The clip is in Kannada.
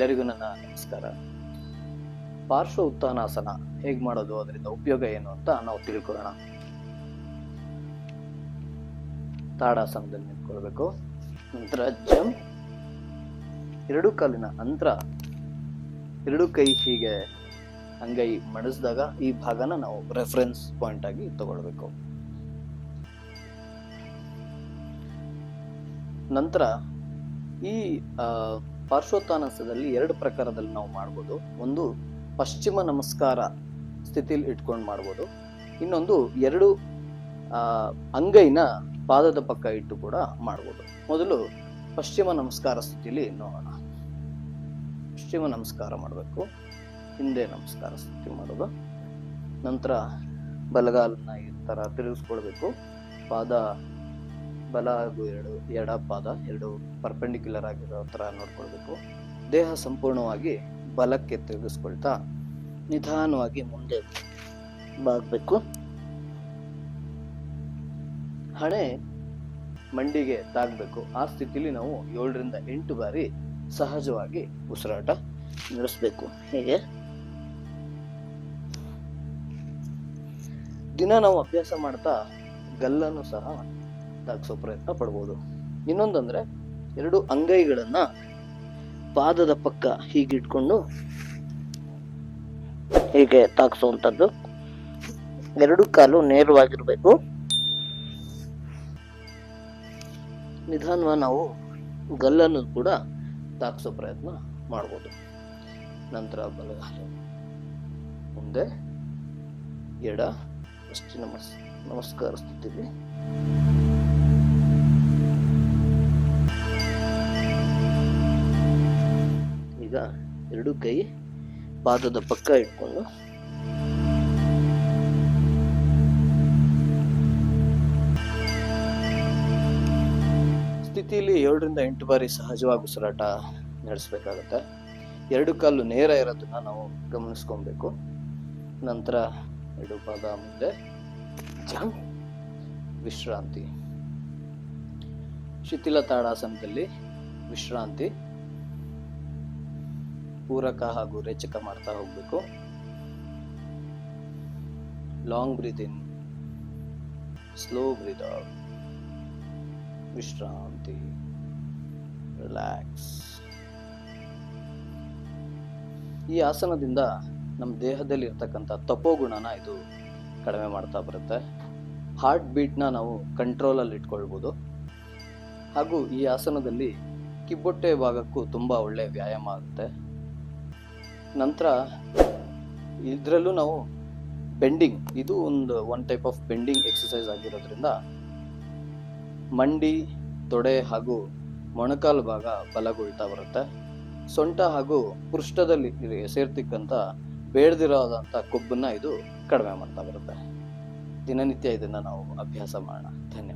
ನಮಸ್ಕಾರ. ಪಾರ್ಶ್ವ ಉತ್ಥಾನಾಸನ ಹೇಗ್ ಮಾಡೋದು, ಅದರಿಂದ ಉಪಯೋಗ ಏನು ಅಂತ ನಾವು ತಿಳ್ಕೊಳ್ಳೋಣ. ತಾಡಾಸನದಲ್ಲಿ ನಿಂತ್ಕೊಳ್ಬೇಕು. ನಂತರ ಜಂ. ಎರಡು ಕಾಲಿನ ಅಂತರ. ಎರಡು ಕೈ ಹೀಗೆ ಅಂಗೈ ಮಡಿಸಿದಾಗ ಈ ಭಾಗನ ನಾವು ರೆಫರೆನ್ಸ್ ಪಾಯಿಂಟ್ ಆಗಿ ತಗೊಳ್ಬೇಕು. ನಂತರ ಈ ಆ, ಪಾರ್ಶ್ವೋತ್ಥಾನಾಸನದಲ್ಲಿ ಎರಡು ಪ್ರಕಾರದಲ್ಲಿ ನಾವು ಮಾಡ್ಬೋದು. ಒಂದು ಪಶ್ಚಿಮ ನಮಸ್ಕಾರ ಸ್ಥಿತಿಲಿ ಇಟ್ಕೊಂಡು ಮಾಡ್ಬೋದು. ಇನ್ನೊಂದು ಎರಡು ಅಂಗೈನ ಪಾದದ ಪಕ್ಕ ಇಟ್ಟು ಕೂಡ ಮಾಡ್ಬೋದು. ಮೊದಲು ಪಶ್ಚಿಮ ನಮಸ್ಕಾರ ಸ್ಥಿತಿಲಿ ನೋಡೋಣ. ಪಶ್ಚಿಮ ನಮಸ್ಕಾರ ಮಾಡಬೇಕು. ಹಿಂದೆ ನಮಸ್ಕಾರ ಸ್ಥಿತಿ ಮಾಡೋದು. ನಂತರ ಬಲಗಾಲನ್ನ ಈ ಥರ ತಿರುಗಿಸ್ಕೊಳ್ಬೇಕು. ಪಾದ ಬಲ ಹಾಗೂ ಎರಡು, ಎಡ ಪಾದ ಎರಡು ಪರ್ಪೆಂಡಿಕ್ಯುಲರ್ ಆಗಿರೋ ಥರ ನೋಡ್ಕೊಳ್ಬೇಕು. ದೇಹ ಸಂಪೂರ್ಣವಾಗಿ ಬಲಕ್ಕೆ ತಿರುಗಿಸ್ಕೊಳ್ತಾ ನಿಧಾನವಾಗಿ ಮುಂದೆ ಬಾಗಬೇಕು. ಹಣೆ ಮಂಡಿಗೆ ತಾಗಬೇಕು. ಆ ಸ್ಥಿತಿಲಿ ನಾವು ಏಳರಿಂದ ಎಂಟು ಬಾರಿ ಸಹಜವಾಗಿ ಉಸಿರಾಟ ನಡೆಸಬೇಕು. ಹೇಗೆ? ದಿನ ನಾವು ಅಭ್ಯಾಸ ಮಾಡ್ತಾ ಗಲ್ಲನ್ನು ಸಹ ತಾಗಿಸೋ ಪ್ರಯತ್ನ ಪಡ್ಬೋದು. ಇನ್ನೊಂದಂದ್ರೆ ಎರಡು ಅಂಗೈಗಳನ್ನ ಪಾದದ ಪಕ್ಕ ಹೀಗಿಟ್ಕೊಂಡು ಹೀಗೆ ತಾಗಿಸುವಂಥದ್ದು ಎರಡು ಕಾಲು ನೇರವಾಗಿರಬೇಕು. ನಿಧಾನವಾಗಿ ನಾವು ಗಲ್ಲನ್ನು ಕೂಡ ತಾಗಿಸೋ ಪ್ರಯತ್ನ ಮಾಡ್ಬೋದು. ನಂತರ ಬಲಗಾಲ. ಮುಂದೆ ಎಡ. ಅಷ್ಟು ನಮಸ್, ನಮಸ್ಕಾರ ಎರಡು ಕೈ ಪಾದದ ಪಕ್ಕ ಇಟ್ಕೊಂಡು. ಸ್ಥಿತಿಯಲ್ಲಿ ಏಳರಿಂದ ಎಂಟು ಬಾರಿ ಸಹಜವಾಗಿ ಉಸಿರಾಟ ನಡೆಸಬೇಕಾಗತ್ತೆ. ಎರಡು ಕಾಲು ನೇರ ಇರೋದನ್ನ ನಾವು ಗಮನಿಸ್ಕೊಬೇಕು. ನಂತರ ಎರಡು ಪಾದ ಮುಂದೆ ವಿಶ್ರಾಂತಿ. ಶಿಥಿಲ ತಾಡಾಸನದಲ್ಲಿ ವಿಶ್ರಾಂತಿ. ಪೂರಕ ಹಾಗೂ ರೇಚಕ ಮಾಡ್ತಾ ಹೋಗಬೇಕು. Long breath in slow breath out ವಿಶ್ರಾಂತಿ ರಿಲ್ಯಾಕ್ಸ್ ಈ ಆಸನದಿಂದ ನಮ್ಮ ದೇಹದಲ್ಲಿ ಇರ್ತಕ್ಕಂಥ ತಪೋಗುಣನ ಇದು ಕಡಿಮೆ ಮಾಡ್ತಾ ಬರುತ್ತೆ. ಹಾರ್ಟ್ ಬೀಟ್ನ ನಾವು ಕಂಟ್ರೋಲಲ್ಲಿ ಇಟ್ಕೊಳ್ಬೋದು. ಹಾಗೂ ಈ ಆಸನದಲ್ಲಿ ಕಿಬ್ಬೊಟ್ಟೆ ಭಾಗಕ್ಕೂ ತುಂಬ ಒಳ್ಳೆಯ ವ್ಯಾಯಾಮ ಆಗುತ್ತೆ. ನಂತರ ಇದರಲ್ಲೂ ನಾವು ಬೆಂಡಿಂಗ್ ಇದು ಒಂದು one type of bending exercise ಆಗಿರೋದ್ರಿಂದ ಮಂಡಿ, ತೊಡೆ ಹಾಗೂ ಮೊಣಕಾಲು ಭಾಗ ಬಲಗೊಳ್ತಾ ಬರುತ್ತೆ. ಸೊಂಟ ಹಾಗೂ ಪೃಷ್ಠದಲ್ಲಿ ಸೇರ್ತಿಕ್ಕಂಥ ಬೇಡದಿರೋದಂಥ ಕೊಬ್ಬನ್ನು ಇದು ಕಡಿಮೆ ಮಾಡ್ತಾ ಬರುತ್ತೆ. ದಿನನಿತ್ಯ ಇದನ್ನು ನಾವು ಅಭ್ಯಾಸ ಮಾಡೋಣ. ಧನ್ಯವಾದ.